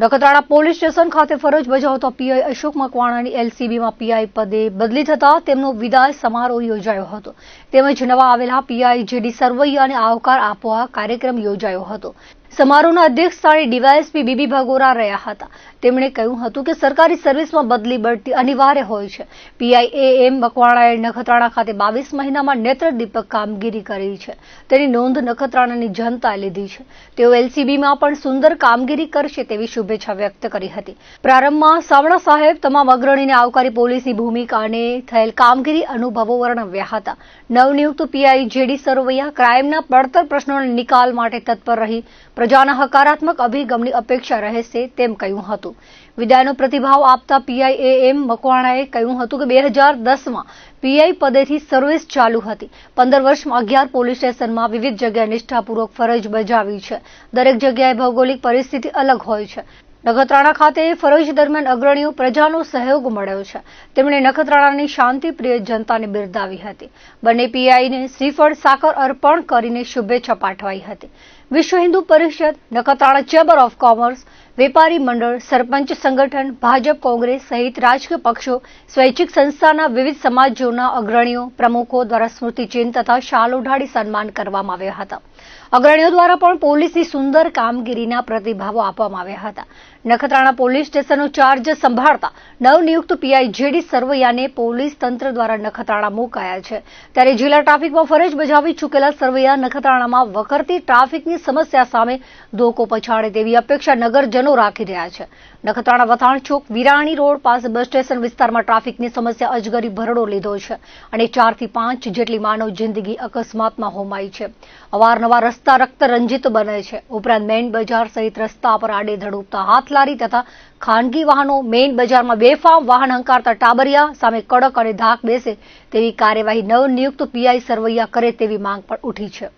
Nakhatrana police station ખાતે ફરજ બજાવતા પીઆઈ અશોક મકવાણાની એલસીબીમાં પીઆઈ પદે બદલી થતા તેમનો વિદાય સમારોહ યોજાયો હતો. તેમજ નવા આવેલા પીઆઈ જેડી સરવૈયાને આવકાર આપવા કાર્યક્રમ યોજાયો હતો. સમારોહના અધ્યક્ષ સ્થાને ડીવાયએસપી બીબી ભગોરા રહ્યા હતા. તેમણે કહ્યું હતું કે સરકારી સર્વિસમાં બદલી બઢતી અનિવાર્ય હોય છે. પીઆઈ એ એમ મકવાણાએ નખત્રાણા ખાતે બાવીસ મહિનામાં નેત્ર દીપક કામગીરી કરી છે. તેની નોંધ નખત્રાણાની જનતાએ લીધી છે. તેઓ એલસીબીમાં પણ સુંદર કામગીરી કરશે તેવી શુભેચ્છા વ્યક્ત કરી હતી. પ્રારંભમાં સાવડા સાહેબ તમામ અગ્રણીને આવકારી પોલીસની ભૂમિકાને થયેલ કામગીરી અનુભવો વર્ણવ્યા હતા. નવનિયુક્ત પીઆઈ જેડી સરવૈયા, ક્રાઇમના પડતર પ્રશ્નોના નિકાલ માટે તત્પર રહી પ્રજાના હકારાત્મક અભિગમની અપેક્ષા રહેશે તેમ કહ્યું હતું. વિદાયનો પ્રતિભાવ આપતા પીઆઈ એમ મકવાણાએ કહ્યું હતું કે બે હજાર દસમાં પીઆઈ પદેથી સર્વિસ ચાલુ હતી. પંદર વર્ષમાં અગિયાર પોલીસ સ્ટેશનમાં વિવિધ જગ્યાએ નિષ્ઠાપૂર્વક ફરજ બજાવી છે. દરેક જગ્યાએ ભૌગોલિક પરિસ્થિતિ અલગ હોય છે. નખત્રાણા ખાતે ફરજ દરમિયાન અગ્રણીઓ પ્રજાનો સહયોગ મળ્યો છે. તેમણે નખત્રાણાની શાંતિપ્રિય જનતાને બિરદાવી હતી. બંને પીઆઈને શ્રીફળ સાકર અર્પણ કરીને શુભેચ્છા પાઠવાઈ હતી. Vishwa Hindu Parishad, Nakhatrana chamber of commerce વેપારી મંડળ, સરપંચ સંગઠન, ભાજપ, કોંગ્રેસ સહિત રાજકીય પક્ષો, સ્વૈચ્છિક સંસ્થાના વિવિધ સમાજોના અગ્રણીઓ, પ્રમુખો દ્વારા સ્મૃતિચિહ્ન તથા શાલ ઓઢાડી સન્માન કરવામાં આવ્યા હતા. અગ્રણીઓ દ્વારા પણ પોલીસની સુંદર કામગીરીના પ્રતિભાવો આપવામાં આવ્યા હતા. નખત્રાણા પોલીસ સ્ટેશનનો ચાર્જ સંભાળતા નવનિયુક્ત પીઆઈ જેડી સરવૈયાને પોલીસ તંત્ર દ્વારા નખત્રાણા મુકાયા છે. ત્યારે જિલ્લા ટ્રાફિકમાં ફરજ બજાવી ચૂકેલા સરવૈયા નખત્રાણામાં વકરતી ટ્રાફિકની સમસ્યા સામે ધોકો પછાડે તેવી અપેક્ષા નગરજનો રાખી રહ્યા છે. નખત્રાણા વથાણ ચોક વિરાણી રોડ પાસે બસ સ્ટેશન વિસ્તારમાં ટ્રાફિકની સમસ્યા અજગરી ભરડો લીધો છે અને ચારથી પાંચ જેટલી માનવ જિંદગી અકસ્માતમાં હોમાઈ છે. અવારનવાર રસ્તા રક્ત રંજિત બને છે. ઉપરાંત મેઇન બજાર સહિત રસ્તા પર આડેધડ ઉપતા હાથલારી તથા ખાનગી વાહનો મેઇન બજારમાં બેફામ વાહન હંકારતા ટાબરિયા સામે કડક અને ધાક બેસે તેવી કાર્યવાહી નવનિયુક્ત પીઆઈ સરવૈયા કરે તેવી માંગ પણ ઉઠી છે.